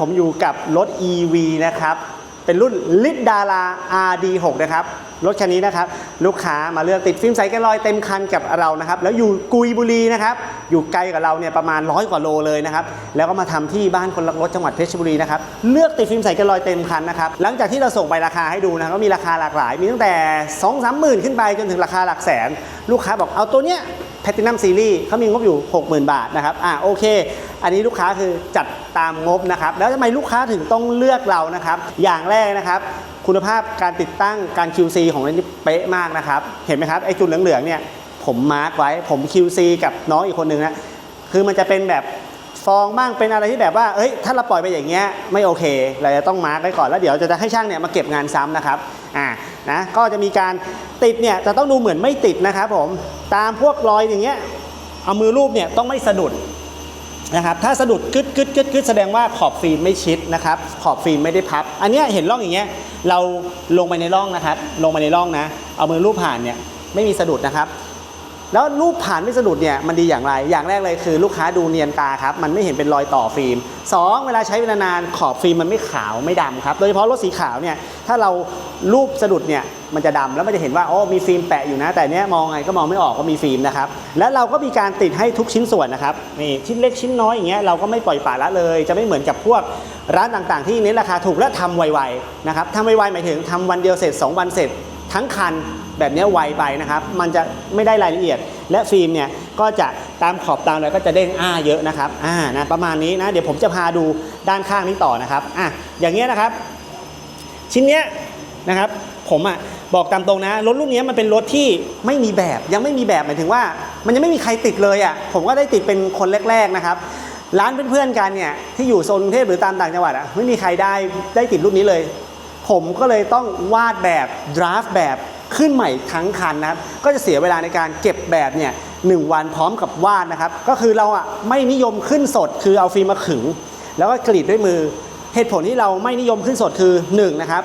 ผมอยู่กับรถ EV นะครับ เป็นรุ่นลิดดารา RD6 นะครับ รถคันนี้นะครับ ลูกค้ามาเลือกติดฟิล์มใสกันรอยเต็มคันกับเรานะครับ แล้วอยู่กุยบุรีนะครับ อยู่ไกลกับเราเนี่ยประมาณร้อยกว่าโลเลยนะครับ แล้วก็มาทำที่บ้านคนรักรถจังหวัดเพชรบุรีนะครับ เลือกติดฟิล์มใสกันรอยเต็มคันนะครับ หลังจากที่เราส่งใบราคาให้ดูนะก็มีราคาหลากหลาย มีตั้งแต่2 3หมื่นขึ้นไปจนถึงราคาหลักแสน ลูกค้าบอกเอาตัวเนี้ย แพตตินัมซีรีส์เขามีงบอยู่ 60,000 บาทนะครับอ่าโอเค อันนี้ลูกค้าคือจัดตามงบนะครับ แล้วทำไมลูกค้าถึงต้องเลือกเรานะครับ อย่างแรกนะครับคุณภาพการติดตั้งการ QC ของเรานี่เป๊ะมากนะครับ เห็นไหมครับไอ้จุดเหลืองๆเนี่ยผมมาร์กไว้ผม QC กับน้องอีกคนนึงนะคือมันจะเป็นแบบฟองบ้างเป็นอะไรที่แบบว่าเอ้ยถ้าเราปล่อยไปอย่างเงี้ยไม่โอเค เราจะต้องมาร์กไว้ก่อนแล้วเดี๋ยวจะให้ช่างเนี่ยมาเก็บงานซ้ำนะครับ อ่านะก็จะมีการติดเนี่ยจะต้องดูเหมือนไม่ติดนะครับผมตามพวกรอยอย่างเงี้ยเอามือรูปเนี่ยต้องไม่สะดุดนะครับถ้าสะดุดกึดกึดกึดกึดแสดงว่าขอบฟิล์มไม่ชิดนะครับขอบฟิล์มไม่ได้พับ อันเนี้ยเห็นร่องอย่างเงี้ยเราลงไปในร่องนะครับ ลงไปในร่องนะ เอามือรูปผ่านเนี่ยไม่มีสะดุดนะครับ แล้วรูปผ่านไม่สะดุดเนี่ยมันดีอย่างไร อย่างแรกเลยคือลูกค้าดูเนียนตาครับ มันไม่เห็นเป็นรอยต่อฟิล์มสองเวลาใช้เวลานานขอบฟิล์มมันไม่ขาวไม่ดำครับ โดยเฉพาะรถสีขาวเนี่ยถ้าเรารูปสะดุดเนี่ยมันจะดำแล้วมันจะเห็นว่าโอ้มีฟิล์มแปะอยู่นะ แต่เนี้ยมองไงก็มองไม่ออกว่ามีฟิล์มนะครับ และเราก็มีการติดให้ทุกชิ้นส่วนนะครับนี่ชิ้นเล็กชิ้นน้อยอย่างเงี้ยเราก็ไม่ปล่อยปละละเลย จะไม่เหมือนกับพวกร้านต่างๆ ที่เน้นราคาถูกและทำไวๆนะครับทำไวๆหมายถึงทำวันเดียวเสร็จสองวันเสร็จ ทั้งคันแบบนี้ไวไปนะครับ มันจะไม่ได้รายละเอียด และฟิล์มเนี่ยก็จะตามขอบตามอะไรก็จะเด้งอ้าเยอะนะครับอ่านะประมาณนี้นะเดี๋ยวผมจะพาดูด้านข้างนี้ต่อนะครับอะอย่างเงี้ยนะครับ ชิ้นเนี้ยนะครับ ผมอะบอกตามตรงนะรถรุ่นเนี้ยมันเป็นรถที่ไม่มีแบบยังไม่มีแบบหมายถึงว่า มันยังไม่มีใครติดเลยอะผมก็ได้ติดเป็นคนแรก ๆนะครับร้านเพื่อนๆกันเนี่ยที่อยู่โซนกรุงเทพหรือตามต่างจังหวัดอะไม่มีใครได้ได้ติดรุ่นนี้เลย ผมก็เลยต้องวาดแบบดราฟแบบขึ้นใหม่ทั้งคันนะครับ ก็จะเสียเวลาในการเก็บแบบเนี่ยหนึ่งวันพร้อมกับวาดนะครับ ก็คือเราอะไม่นิยมขึ้นสดคือเอาฟิล์มมาขึง แล้วก็กรีดด้วยมือ เหตุผลที่เราไม่นิยมขึ้นสดคือ1นงนะครับ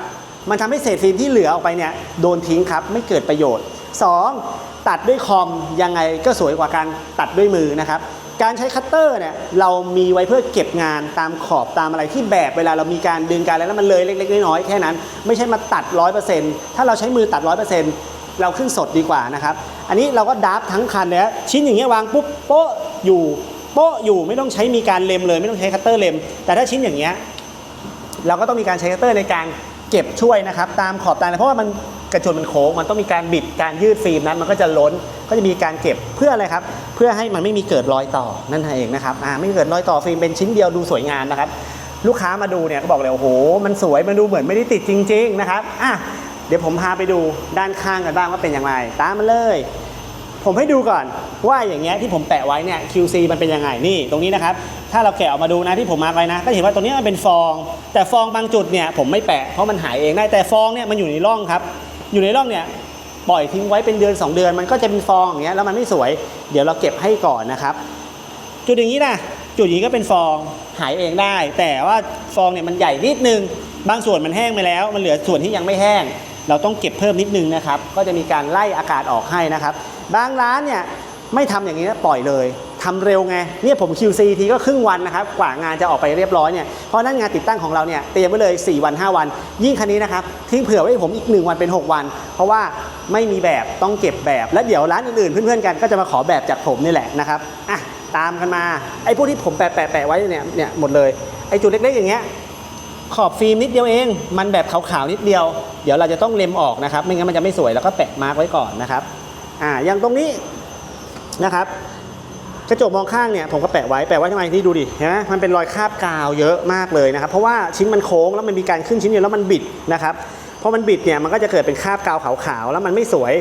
มันทำให้เศษฟิล์มที่เหลือออกไปเนี่ยโดนทิ้งครับไม่เกิดประโยชน์ 2. ตัดด้วยคอมยังไงก็สวยกว่าการตัดด้วยมือนะครับ การใช้คัตเตอร์เนี่ยเรามีไว้เพื่อเก็บงานตามขอบตามอะไรที่แบบเวลาเรามีการดึงการอะไรแล้วมันเลยเล็กๆน้อยๆแค่นั้น ไม่ใช่มาตัด 100%ถ้าเราใช้มือตัด 100%เราขึ้นสดดีกว่านะครับ อันนี้เราก็ดับทั้งคันเลยนะชิ้นอย่างเงี้ยวางปุ๊บโป๊ะอยู่โป๊ะอยู่ไม่ต้องใช้มีการเล็มเลย ไม่ต้องใช้คัตเตอร์เล็ม แต่ถ้าชิ้นอย่างเงี้ยเราก็ต้องมีการใช้คัตเตอร์ในการ เก็บช่วยนะครับ ตามขอบตาเพราะว่ามันกระจนมันโค้งมันต้องมีการบิดการยืดฟิล์มนั้นมันก็จะล้นก็จะมีการเก็บเพื่ออะไรครับ เพื่อให้มันไม่มีเกิดรอยต่อนั่นเองนะครับอ่าไม่เกิดรอยต่อฟิล์มเป็นชิ้นเดียวดูสวยงามนะครับ ลูกค้ามาดูเนี่ยก็บอกเลยโอ้โห มันสวยมันดูเหมือนไม่ได้ติดจริง ๆ นะครับอะเดี๋ยวผมพาไปดูด้านข้างกันบ้างว่าเป็นอย่างไร ตามมาเลย ผมให้ดูก่อนว่าอย่างเงี้ยที่ผมแปะไว้เนี่ย QC มันเป็นยังไงนี่ตรงนี้นะครับ ถ้าเราแกะออกมาดูนะที่ผมมาร์กไว้นะ ก็เห็นว่าตรงนี้มันเป็นฟอง แต่ฟองบางจุดเนี่ยผมไม่แปะเพราะมันหายเองได้แต่ฟองเนี่ยมันอยู่ในร่องครับ อยู่ในร่องเนี่ยปล่อยทิ้งไว้เป็นเดือน 2 เดือน มันก็จะเป็นฟองอย่างเงี้ยแล้วมันไม่สวย เดี๋ยวเราเก็บให้ก่อนนะครับ จุดอย่างนี้นะจุดอย่างนี้ก็เป็นฟองหายเองได้ แต่ว่าฟองเนี่ยมันใหญ่นิดนึง บางส่วนมันแห้งไปแล้ว มันเหลือส่วนที่ยังไม่แห้ง เราต้องเก็บเพิ่มนิดนึงนะครับ ก็จะมีการไล่อากาศออกให้นะครับ บางร้านเนี่ยไม่ทำอย่างนี้นะปล่อยเลย ทำเร็วไงเนี่ยผม QC ทีก็ครึ่งวันนะครับกว่างานจะออกไปเรียบร้อยเนี่ยเพราะนั้นงานติดตั้งของเราเนี่ยเตรียมไว้เลย 4 วัน 5 วัน ยิ่งคันนี้นะครับทิ้งเผื่อไว้ให้ผมอีก 1 วันเป็น 6 วัน เพราะว่าไม่มีแบบต้องเก็บแบบ และเดี๋ยวร้านอื่นๆเพื่อนๆกันก็จะมาขอแบบจากผมนี่แหละนะครับอะตามกันมาไอ้พวกที่ผมแปะแปะแปะไว้เนี่ยเนี่ยหมดเลยไอ้จุดเล็กๆอย่างเงี้ยขอบฟิล์มนิดเดียวเอง มันแบบขาวๆนิดเดียว เดี๋ยวเราจะต้องเล็มออกนะครับ ไม่งั้นมันจะไม่สวยแล้วก็แปะมาร์กไว้ก่อนนะครับ อ่า อย่างตรงนี้นะครับ กระจกมองข้างเนี่ยผมก็แปะไว้แปะไว้ทำไมที่ดูดิเห็นไหมมันเป็นรอยคราบกาวเยอะมากเลยนะครับ เพราะว่าชิ้นมันโค้งแล้วมันมีการขึ้นชิ้นเดียวแล้วมันบิดนะครับพอมันบิดเนี่ยมันก็จะเกิดเป็นคราบกาวขาวๆแล้วมันไม่สวย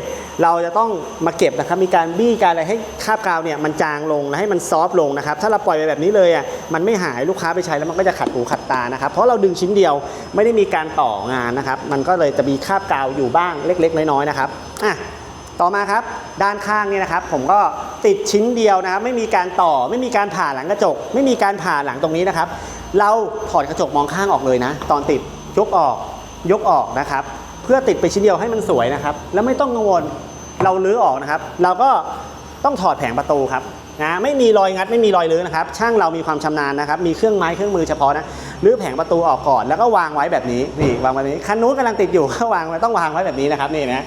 เราจะต้องมาเก็บนะครับมีการบี้การอะไรให้คราบกาวเนี่ยมันจางลงและให้มันซอฟต์ลงนะครับถ้าเราปล่อยไปแบบนี้เลยอะมันไม่หายลูกค้าไปใช้แล้วมันก็จะขัดหูขัดตานะครับเพราะเราดึงชิ้นเดียวไม่ได้มีการต่องานนะครับมันก็เลยจะมีคราบกาวอยู่บ้างเล็ก ๆ น้อยๆนะครับอะต่อมาครับด้านข้างเนี่ยนะครับ ผมก็ ติดชิ้นเดียวนะครับ ไม่มีการต่อไม่มีการผ่าหลังกระจก ไม่มีการผ่าหลังตรงนี้นะครับ เราถอดกระจกมองข้างออกเลยนะ ตอนติดยกออกยกออกนะครับ เพื่อติดไปชิ้นเดียวให้มันสวยนะครับ แล้วไม่ต้องกังวลเราลื้อออกนะครับ เราก็ต้องถอดแผงประตูครับนะไม่มีรอยงัดไม่มีรอยรื้อนะครับ ช่างเรามีความชำนาญนะครับ มีเครื่องไม้เครื่องมือเฉพาะนะรื้อแผงประตูออกก่อนแล้วก็วางไว้แบบนี้นี่วางไว้แบบนี้คันนู้นกำลังติดอยู่ก็วางไว้ต้องวางไว้แบบนี้นะครับนี่นะ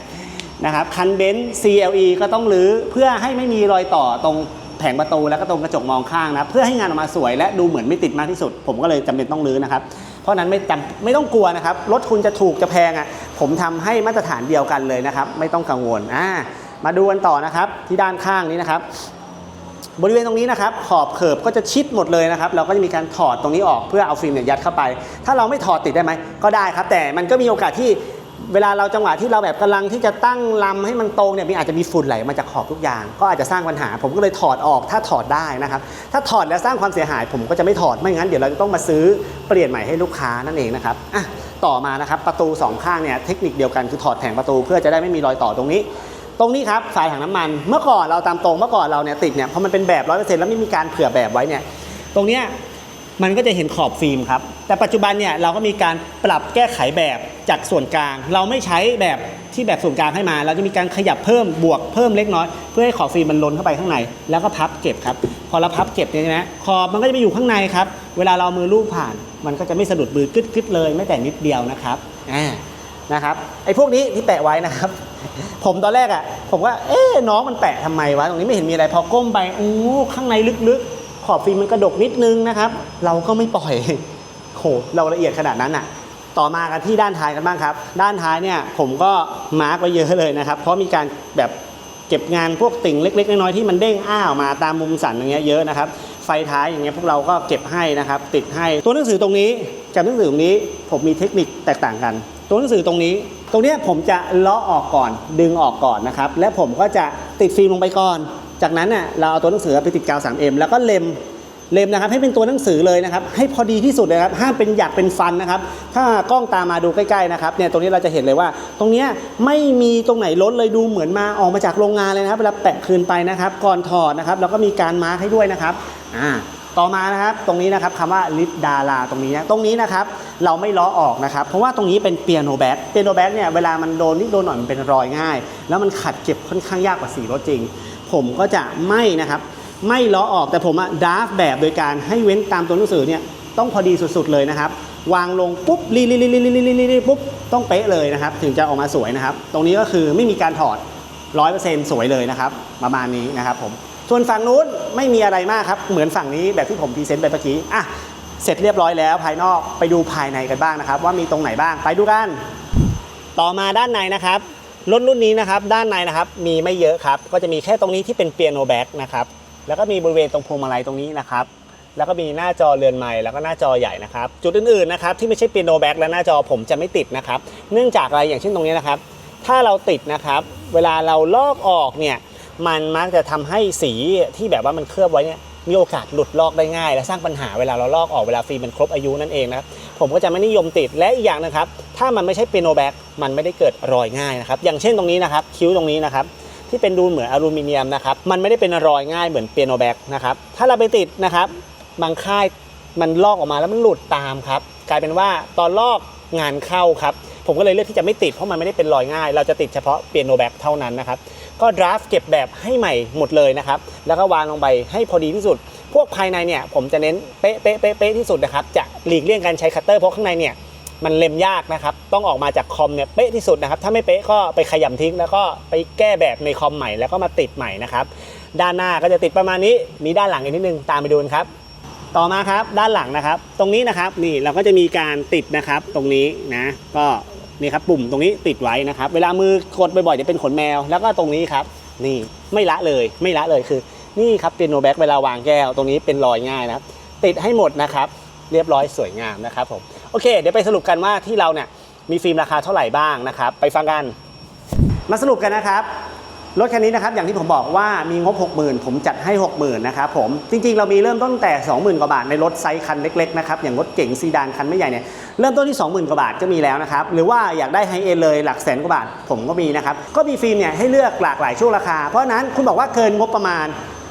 นะครับคันเบนซ์ CLE ก็ต้องรื้อเพื่อให้ไม่มีรอยต่อตรงแผงประตูแล้วก็ตรงกระจกมองข้างนะเพื่อให้งานออกมาสวยและดูเหมือนไม่ติดมากที่สุด ผมก็เลยจำเป็นต้องรื้อนะครับ เพราะนั้นไม่จำไม่ต้องกลัวนะครับรถคุณจะถูกจะแพงอะผมทำให้มาตรฐานเดียวกันเลยนะครับ ไม่ต้องกังวลอ่ามาดูกันต่อนะครับที่ด้านข้างนี้นะครับ บริเวณตรงนี้นะครับขอบเขิบก็จะชิดหมดเลยนะครับ เราก็จะมีการถอดตรงนี้ออกเพื่อเอาฟิล์มเนี่ยยัดเข้าไป ถ้าเราไม่ถอดติดได้ไหมก็ได้ครับ แต่มันก็มีโอกาสที่ เวลาเราจังหวะที่เราแบบกำลังที่จะตั้งลำให้มันตรงเนี่ยมีอาจจะมีฝุ่นไหลมาจากขอบทุกอย่าง ก็อาจจะสร้างปัญหา ผมก็เลยถอดออกถ้าถอดได้นะครับ ถ้าถอดแล้วสร้างความเสียหาย ผมก็จะไม่ถอดไม่งั้นเดี๋ยวเราจะต้องมาซื้อเปลี่ยนใหม่ให้ลูกค้านั่นเองนะครับอะต่อมานะครับประตูสองข้างเนี่ยเทคนิคเดียวกันคือถอดแผงประตู เพื่อจะได้ไม่มีรอยต่อตรงนี้ ตรงนี้ครับสายถังน้ำมันเมื่อก่อนเราตามตรงเมื่อก่อนเราเนี่ยติดเนี่ยพอมันเป็นแบบร้อยเปอร์เซ็นต์แล้วไม่มีการเผื่อแบบไว้เนี่ยตรงเนี้ย มันก็จะเห็นขอบฟิล์มครับ แต่ปัจจุบันเนี่ยเราก็มีการปรับแก้ไขแบบจากส่วนกลาง เราไม่ใช้แบบที่แบบส่วนกลางให้มา เราจะมีการขยับเพิ่มบวกเพิ่มเล็กน้อย เพื่อให้ขอบฟิล์มมันล้นเข้าไปข้างใน แล้วก็พับเก็บครับ พอเราพับเก็บเนี่ยนะขอบมันก็จะไปอยู่ข้างในครับ เวลาเรามือลูบผ่าน มันก็จะไม่สะดุดมือกึดๆเลยไม่แต่นิดเดียวนะครับอ่านะครับไอ้พวกนี้ที่แปะไว้นะครับ ผมตอนแรกอะผมว่าเอ๊ะน้องมันแปะทำไมวะตรงนี้ไม่เห็นมีอะไรพอก้มไปอู้ข้างในลึกๆ ขอบฟิล์มมันกระดกนิดนึงนะครับ เราก็ไม่ปล่อยโหเราละเอียดขนาดนั้นอะ ต่อมากันที่ด้านท้ายกันบ้างครับ ด้านท้ายเนี่ยผมก็มาร์กไว้เยอะเลยนะครับ เพราะมีการแบบเก็บงานพวกติ่งเล็ก ๆ น้อยๆที่มันเด้งอ้าออกมาตามมุมสันอย่างเงี้ยเยอะนะครับ ไฟท้ายอย่างเงี้ยพวกเราก็เก็บให้นะครับ ติดให้ตัวหนังสือตรงนี้กับหนังสือตรงนี้ผมมีเทคนิคแตกต่างกัน ตัวหนังสือตรงนี้ ตรงเนี้ยผมจะเลาะออกก่อนดึงออกก่อนนะครับ และผมก็จะติดฟิล์มลงไปก่อน จากนั้นน่ะเราเอาตัวหนังสือไปติดกาว 3M แล้วก็เล็มเล็มนะครับให้เป็นตัวหนังสือเลยนะครับให้พอดีที่สุดเลยครับห้ามเป็นหยักเป็นฟันนะครับ ถ้ากล้องตามมาดูใกล้ๆนะครับเนี่ยตรงนี้เราจะเห็นเลยว่า ตรงนี้ไม่มีตรงไหนล้นเลยดูเหมือนมาออกมาจากโรงงานเลยนะครับเวลาแปะคืนไปนะครับ ก่อนถอดนะครับแล้วก็มีการมาร์คให้ด้วยนะครับอ่าต่อมานะครับตรงนี้นะครับคำว่าลิปดาราตรงนี้นะตรงนี้นะครับเราไม่ล้อออกนะครับ เพราะว่าตรงนี้เป็นเปียโนแบ็กเปียโนแบ็กเนี่ยเวลามันโดนนิดโดนหน่อยมันเป็นรอยง่าย แล้วมันขัดเก็บค่อนข้างยากกว่าสีรถจริง ผมก็จะไม่นะครับ ไม่ล้อออกแต่ผมอะดราฟแบบโดยการให้เว้นตามตัวหนังสือเนี่ยต้องพอดีสุดๆเลยนะครับ วางลงปุ๊บรีรีรีรีรีรีรีปุ๊บต้องเป๊ะเลยนะครับ ถึงจะออกมาสวยนะครับ ตรงนี้ก็คือไม่มีการถอด 100%สวยเลยนะครับ ประมาณนี้นะครับผมส่วนฝั่งนู้นไม่มีอะไรมากครับ เหมือนฝั่งนี้แบบที่ผมพรีเซนต์ไปเมื่อกี้อะเสร็จเรียบร้อยแล้วภายนอกไปดูภายในกันบ้างนะครับ ว่ามีตรงไหนบ้างไปดูกัน ต่อมาด้านในนะครับ รถรุ่นนี้นะครับด้านในนะครับมีไม่เยอะครับก็จะมีแค่ตรงนี้ที่เป็นเปียโนแบ็กนะครับแล้วก็มีบริเวณตรงพวงมาลัยตรงนี้นะครับแล้วก็มีหน้าจอเรือนไม้แล้วก็หน้าจอใหญ่นะครับจุดอื่นๆนะครับที่ไม่ใช่เปียโนแบ็กและหน้าจอผมจะไม่ติดนะครับเนื่องจากอะไรอย่างเช่นตรงนี้นะครับถ้าเราติดนะครับเวลาเราลอกออกเนี่ยมันมักจะทำให้สีที่แบบว่ามันเคลือบไว้เนี่ย มีโอกาสหลุดลอกได้ง่าย และสร้างปัญหาเวลาเราลอกออกเวลาฟิล์มมันครบอายุนั่นเองนะครับผมก็จะไม่นิยมติดและอีกอย่างนะครับ ถ้ามันไม่ใช่เปียโนแบ็กมันไม่ได้เกิดรอยง่ายนะครับอย่างเช่นตรงนี้นะครับคิ้วตรงนี้นะครับที่เป็นดูเหมือนอลูมิเนียมนะครับมันไม่ได้เป็นรอยง่ายเหมือนเปียโนแบ็กนะครับถ้าเราไปติดนะครับบางค่ายมันลอกออกมาแล้วมันหลุดตามครับกลายเป็นว่าตอนลอกงานเข้าครับ ผมก็เลยเลือกที่จะไม่ติดเพราะมันไม่ได้เป็นรอยง่าย เราจะติดเฉพาะเปียโนแบ็กเท่านั้นนะครับก็ดราฟเก็บแบบให้ใหม่หมดเลยนะครับแล้วก็วางลงไปให้พอดีที่สุด พวกภายในเนี่ยผมจะเน้นเป๊ะเป๊ะเป๊ะเป๊ะที่สุดนะครับจะหลีกเลี่ยงการใช้คัตเตอร์เพราะข้างในเนี่ยมันเล็มยากนะครับ ต้องออกมาจากคอมเนี่ยเป๊ะที่สุดนะครับ ถ้าไม่เป๊ะก็ไปขยำทิ้ง แล้วก็ไปแก้แบบในคอมใหม่แล้วก็มาติดใหม่นะครับ ด้านหน้าก็จะติดประมาณนี้ มีด้านหลังอีกนิดนึง ตามไปดูนครับ ต่อมาครับด้านหลังนะครับ ตรงนี้นะครับนี่เราก็จะมีการติดนะครับตรงนี้นะ ก็ นี่ครับปุ่มตรงนี้ติดไว้นะครับ เวลามือกดบ่อยๆจะเป็นขนแมว แล้วก็ตรงนี้ครับ นี่ไม่ละเลยไม่ละเลยคือ นี่ครับเปียโนแบ็กเวลาวางแก้วตรงนี้เป็นรอยง่ายนะครับ ติดให้หมดนะครับ เรียบร้อยสวยงามนะครับผมโอเค เดี๋ยวไปสรุปกันว่าที่เราเนี่ยมีฟิล์มราคาเท่าไหร่บ้างนะครับ ไปฟังกัน มาสรุปกันนะครับ รถคันนี้นะครับอย่างที่ผมบอกว่ามีงบ 60,000 ผมจัดให้ 60,000นะครับผมจริงๆ เรามีเริ่มต้นแต่ 20,000 กว่าบาทในรถไซส์คันเล็กๆนะครับอย่างรถเก๋งซีดานคันไม่ใหญ่เนี่ยเริ่มต้นที่ 20,000 กว่าบาทก็มีแล้วนะครับหรือว่าอยากได้ไฮเอ็นเลยหลักแสนกว่าบาทผมก็มีนะครับก็มีฟิล์มเนี่ยให้เลือกหลากหลายช่วงราคา เพราะฉะนั้นคุณบอกว่าเกินงบประมาณ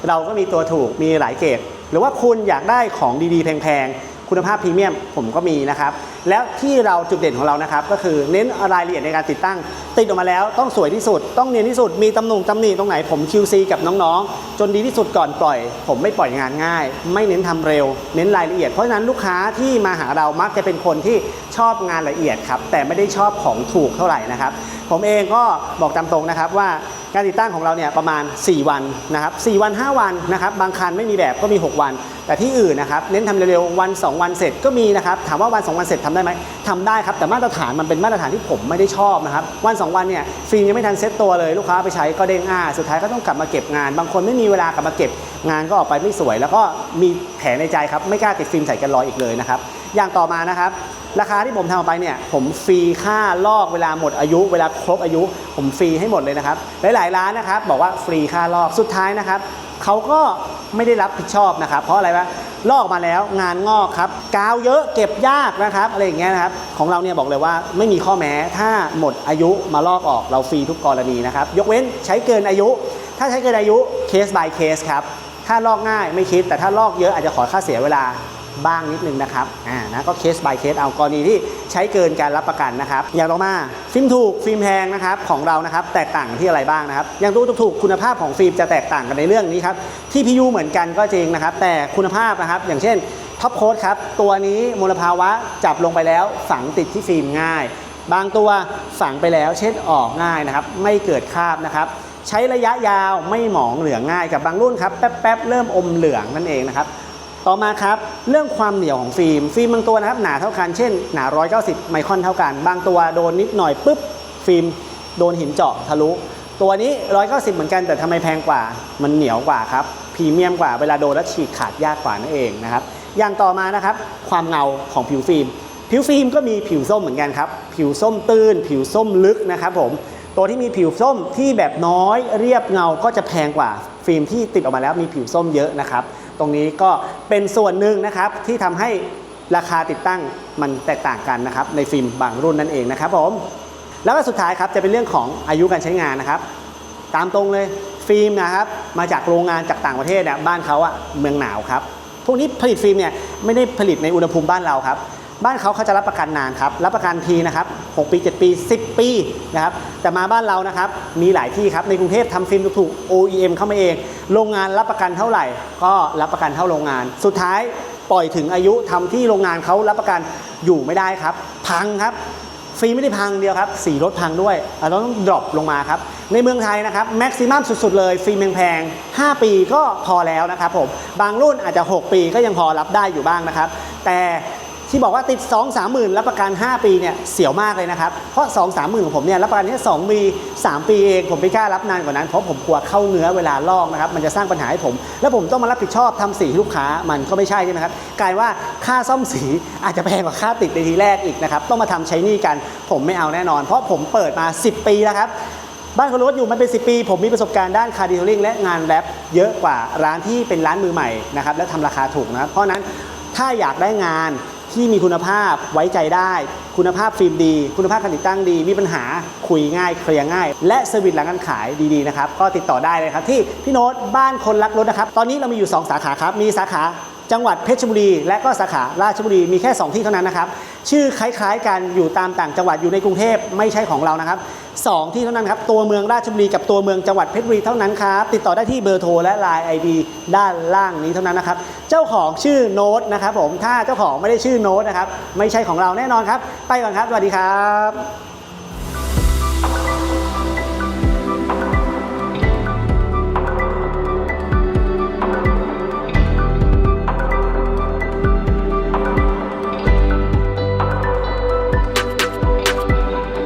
เราก็มีตัวถูกมีหลายเกรดหรือว่าคุณอยากได้ของดีๆแพงๆ คุณภาพพรีเมียมผมก็มีนะครับ แล้วที่เราจุดเด่นของเรานะครับ ก็คือเน้นรายละเอียดในการติดตั้ง ติดออกมาแล้วต้องสวยที่สุด ต้องเนียนที่สุดมีตำหนุ่งตำหนิตรงไหนผม QC กับน้องๆ จนดีที่สุดก่อนปล่อย ผมไม่ปล่อยงานง่าย ไม่เน้นทำเร็ว เน้นรายละเอียดเพราะฉะนั้นลูกค้าที่มาหาเรามักจะเป็นคนที่ชอบงานละเอียดครับแต่ไม่ได้ชอบของถูกเท่าไหร่นะครับผมเองก็บอกตามตรงนะครับว่า การติดตั้งของเราเนี่ยประมาณ 4 วันนะครับ4วัน 5 วันนะครับบางคันไม่มีแบบก็มี 6 วัน แต่ที่อื่นนะครับเน้นทำเร็วๆวัน 2 วันเสร็จก็มีนะครับถามว่าวัน 2 วันเสร็จทำได้ไหมทำได้ครับแต่มาตรฐานมันเป็นมาตรฐานที่ผมไม่ได้ชอบนะครับวัน 2 วันเนี่ยฟิล์มยังไม่ทันเซ็ตตัวเลยลูกค้าไปใช้ก็เด้งอ้าสุดท้ายก็ต้องกลับมาเก็บงาน บางคนไม่มีเวลากลับมาเก็บงานก็ออกไปไม่สวย แล้วก็มีแผลในใจครับไม่กล้าติดฟิล์มใส่กันรอยอีกเลยนะครับอย่างต่อมานะครับ ราคาที่ผมทำออกไปเนี่ยผมฟรีค่าลอกเวลาหมดอายุ เวลาครบอายุ ผมฟรีให้หมดเลยนะครับหลายๆร้านนะครับ บอกว่าฟรีค่าลอกสุดท้ายนะครับเขาก็ไม่ได้รับผิดชอบนะครับ เพราะอะไรวะลอกมาแล้วงานงอกครับกาวเยอะเก็บยากนะครับอะไรอย่างเงี้ยนะครับของเราเนี่ยบอกเลยว่าไม่มีข้อแม้ถ้าหมดอายุมาลอกออกเราฟรีทุกกรณีนะครับยกเว้นใช้เกินอายุ ถ้าใช้เกินอายุเคส by เคสครับถ้าลอกง่ายไม่คิดแต่ถ้าลอกเยอะอาจจะขอค่าเสียเวลา บ้างนิดนึงนะครับอ่านะก็เคส by เคสเอากรณีที่ใช้เกินการรับประกันนะครับอย่างต่อมาฟิล์มถูกฟิล์มแพงนะครับของเรานะครับแตกต่างที่อะไรบ้างนะครับอย่างตู้ถูกคุณภาพของฟิล์มจะแตกต่างกันในเรื่องนี้ครับที่พิยูเหมือนกันก็จริงนะครับ แต่คุณภาพนะครับอย่างเช่นท็อปโค้ดครับตัวนี้มลภาวะจับลงไปแล้วฝังติดที่ฟิล์มง่าย บางตัวฝังไปแล้วเช็ดออกง่ายนะครับไม่เกิดคราบนะครับใช้ระยะยาวไม่หมองเหลืองง่ายกับบางรุ่นครับแป๊บๆเริ่มอมเหลืองนั่นเองนะครับ ต่อมาครับเรื่องความเหนียวของฟิล์มฟิล์มบางตัวนะครับหนาเท่ากันเช่นหนา 190 ไมครอนเท่ากัน บางตัวโดนนิดหน่อยปุ๊บฟิล์มโดนหินเจาะทะลุ ตัวนี้ 190 เหมือนกันแต่ทำไมแพงกว่า มันเหนียวกว่าครับพรีเมียมกว่าเวลาโดนแล้วฉีกขาดยากกว่านั่นเองนะครับอย่างต่อมานะครับความเงาของผิวฟิล์มผิวฟิล์มก็มีผิวส้มเหมือนกันครับผิวส้มตื้น ผิวส้มลึกนะครับผมตัวที่มีผิวส้มที่แบบน้อยเรียบเงาก็จะแพงกว่าฟิล์มที่ติดออกมาแล้วมีผิวส้มเยอะนะครับ ตรงนี้ก็เป็นส่วนหนึ่งนะครับที่ทำให้ราคาติดตั้งมันแตกต่างกันนะครับในฟิล์มบางรุ่นนั่นเองนะครับผมแล้วก็สุดท้ายครับจะเป็นเรื่องของอายุการใช้งานนะครับ ตามตรงเลยฟิล์มนะครับมาจากโรงงานจากต่างประเทศเนี่ยบ้านเขาอะเมืองหนาวครับพวกนี้ผลิตฟิล์มเนี่ยไม่ได้ผลิตในอุณหภูมิบ้านเราครับ บ้านเขาเขาจะรับประกันนานครับ รับประกันทีนะครับ6ปี 7 ปี 10 ปีนะครับ แต่มาบ้านเรานะครับ มีหลายที่ครับ ในกรุงเทพทำฟิล์มถูกๆ OEM เข้ามาเอง โรงงานรับประกันเท่าไหร่ ก็รับประกันเท่าโรงงาน สุดท้ายปล่อยถึงอายุทำที่โรงงานเขารับประกันอยู่ไม่ได้ครับ พังครับฟรีไม่ได้พังเดียวครับสีรถพังด้วยเราต้องดรอปลงมาครับ ในเมืองไทยนะครับแม็กซิมัมสุดๆเลยฟรีแพงๆ5ปีก็พอแล้วนะครับผม บางรุ่นอาจจะ 6 ปีก็ยังพอรับได้อยู่บ้างนะครับ แต่ ที่บอกว่าติด 2 3หมื่นรับประกัน 5 ปีเนี่ยเสียวมากเลยนะครับ เพราะ 2 3หมื่นของผมเนี่ยรับประกันแค่2ปี3 ปีเอง ผมไม่กล้ารับนานกว่านั้น เพราะผมกลัวเข้าเนื้อเวลาลอกนะครับ มันจะสร้างปัญหาให้ผม แล้วผมต้องมารับผิดชอบทำสีลูกค้ามันก็ไม่ใช่ใช่ไหมครับกลายว่าค่าซ่อมสีอาจจะแพงกว่าค่าติดในทีแรกอีกนะครับต้องมาทำใช้หนี้กันผมไม่เอาแน่นอน เพราะผมเปิดมา 10 ปีแล้วครับบ้านคนรถอยู่มาเป็น 10 ปี ผมมีประสบการณ์ด้านคาร์ดิโอลิงและงานแรปเยอะกว่าร้านที่เป็นร้านมือใหม่นะครับและทำราคาถูกนะครับเพราะฉะนั้นถ้าอยากได้งาน ที่มีคุณภาพไว้ใจได้ คุณภาพฟิล์มดี คุณภาพการติดตั้งดี มีปัญหาคุยง่าย เคลียร์ง่าย และเซอร์วิสหลังการขายดีๆนะครับก็ติดต่อได้เลยครับที่พี่โน้ตบ้านคนรักรถนะครับตอนนี้เรามีอยู่ 2 สาขาครับมีสาขา จังหวัดเพชรบุรี และก็สาขาราชบุรีมีแค่ 2 ที่เท่านั้นนะครับ ชื่อคล้ายๆกันอยู่ตามต่างจังหวัดอยู่ในกรุงเทพไม่ใช่ของเรานะครับสองที่เท่านั้นครับ ตัวเมืองราชบุรีกับตัวเมืองจังหวัดเพชรบุรีเท่านั้นครับ ติดต่อได้ที่เบอร์โทรและ Line ID ด้านล่างนี้เท่านั้นนะครับ เจ้าของชื่อโน้ตนะครับผมถ้าเจ้าของไม่ได้ชื่อโน้ตนะครับไม่ใช่ของเราแน่นอนครับ ไปก่อนครับสวัสดีครับ